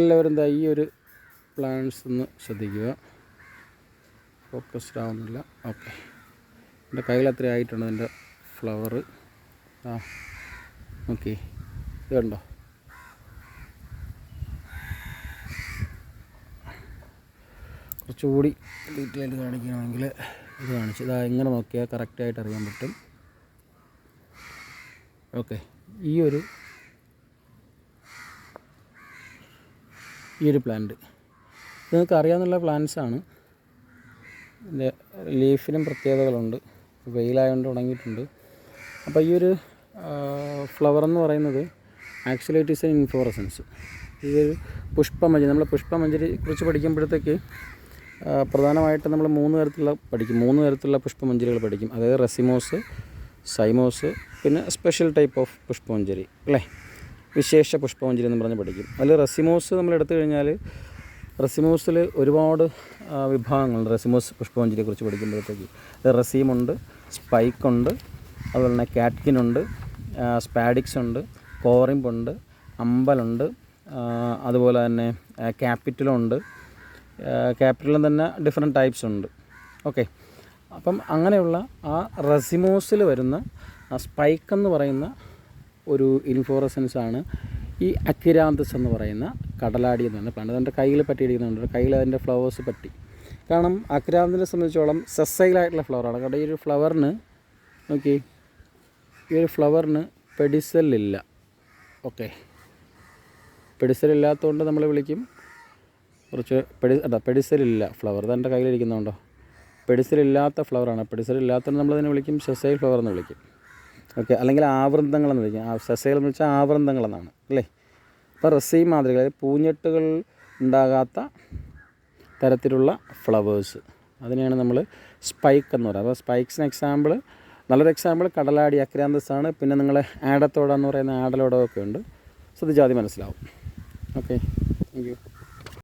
എല്ലാവരും എന്താ ഈ ഒരു പ്ലാൻസ് ഒന്ന് ശ്രദ്ധിക്കുക. ഫോക്കസ്ഡ് ആവുന്നില്ല. ഓക്കെ എന്റെ കയ്യിൽ അത്ര ആയിട്ടുണ്ട് എന്റെ ഫ്ലവർ ആ ഓക്കെ ഇത് കണ്ടോ? കുറച്ചുകൂടി ഡീറ്റെയിൽ കാണിക്കുകയാണെങ്കിൽ ഇത് കാണിച്ചു. ഇതാ എങ്ങനെ നോക്കിയാൽ കറക്റ്റായിട്ട് അറിയാൻ പറ്റും. ഓക്കെ ഈ ഒരു ഈ ഒരു പ്ലാന്റ് ഇത് നിങ്ങൾക്ക് അറിയാവുന്ന പ്ലാന്റ്സ് ആണ്. ഇതിന്റെ ലീഫിനും പ്രത്യേകതകളുണ്ട്. വെയിലായതുകൊണ്ട് ഉണങ്ങിയിട്ടുണ്ട്. അപ്പോൾ ഈ ഒരു ഫ്ലവർ എന്ന് പറയുന്നത് actually it is an inflorescence ഇതൊരു പുഷ്പമഞ്ജരി നമ്മൾ പുഷ്പമഞ്ജരി കുറിച്ച് പഠിക്കുമ്പോഴത്തേക്ക് പ്രധാനമായിട്ട് നമ്മൾ മൂന്ന് തരത്തിലുള്ള പഠിക്കും. മൂന്ന് തരത്തിലുള്ള പുഷ്പമഞ്ജരികൾ പഠിക്കും. അതായത് റെസിമോസ് സൈമോസ് പിന്നെ സ്പെഷ്യൽ ടൈപ്പ് ഓഫ് പുഷ്പമഞ്ജരി അല്ലേ? വിശേഷ പുഷ്പമഞ്ജരി എന്ന് പറഞ്ഞ് പഠിക്കും. അതിൽ റെസിമോസ് നമ്മൾ എടുത്തു കഴിഞ്ഞാൽ റെസിമോസിൽ ഒരുപാട് വിഭാഗങ്ങൾ റെസിമോസ് പുഷ്പമഞ്ജരിയെ കുറിച്ച് പഠിക്കുമ്പോഴത്തേക്ക്. റെസീമുണ്ട് സ്പൈക്കുണ്ട് അതുപോലെ തന്നെ കാറ്റ്കിനുണ്ട് സ്പാഡിക്സ് ഉണ്ട് കോറിമ്പുണ്ട് അമ്പലുണ്ട് അതുപോലെ തന്നെ ക്യാപിറ്റലുണ്ട് ക്യാപിറ്റലും തന്നെ ഡിഫറെന്റ് ടൈപ്സ് ഉണ്ട്. ഓക്കെ അപ്പം അങ്ങനെയുള്ള ആ റെസിമോസിൽ വരുന്ന സ്പൈക്ക് എന്ന് പറയുന്ന ഒരു ഇൻഫ്ലോറസൻസ് ആണ് ഈ അക്കിരാന്തസ് എന്ന് പറയുന്ന കടലാടി എന്ന് പറഞ്ഞ പ്ലാന്റ് അതിന്റെ കയ്യിൽ പറ്റിയിരിക്കുന്നുണ്ട് കയ്യിൽ അതിന്റെ ഫ്ലവേഴ്സ് പറ്റി. കാരണം അക്രാന്തിനെ സംബന്ധിച്ചോളം സെസൈലായിട്ടുള്ള ഫ്ലവറാണ്. കാരണം ഈ ഒരു ഫ്ലവറിന് നോക്കി ഈ ഒരു ഫ്ലവറിന് പെഡിസലില്ല ഓക്കെ. പെഡിസലില്ലാത്തതുകൊണ്ട് നമ്മൾ വിളിക്കും. കുറച്ച് പെഡി അല്ല പെഡിസലില്ല ഫ്ലവർ. അത് എന്റെ കയ്യിലിരിക്കുന്നുണ്ടോ പെഡിസലില്ലാത്ത ഫ്ലവറാണ്. പെഡിസലില്ലാത്തതുകൊണ്ട് നമ്മളതിനെ വിളിക്കും. സെസൈൽ ഫ്ലവർ എന്ന് വിളിക്കും. ഓക്കെ അല്ലെങ്കിൽ ആവൃന്തങ്ങളെന്ന് വിളിക്കും. സെസൈൽ എന്ന് വെച്ചാൽ ആവൃന്തങ്ങളെന്നാണ് അല്ലേ? അപ്പോൾ റസീ മാതൃക അതായത് പൂഞ്ഞെട്ടുകൾ ഉണ്ടാകാത്ത തരത്തിലുള്ള ഫ്ലവേഴ്സ്. അതിനെയാണ് നമ്മൾ സ്പൈക്ക് എന്ന് പറയുന്നത് അപ്പോൾ സ്പൈക്സിന് എക്സാമ്പിൾ നല്ലൊരു എക്സാമ്പിൾ കടലാടി അക്രാന്തസാണ്. പിന്നെ നിങ്ങൾ ആഡത്തോട എന്ന് പറയുന്ന ആടലോടൊക്കെ ഉണ്ട്. മതി മനസ്സിലാവും. Okay thank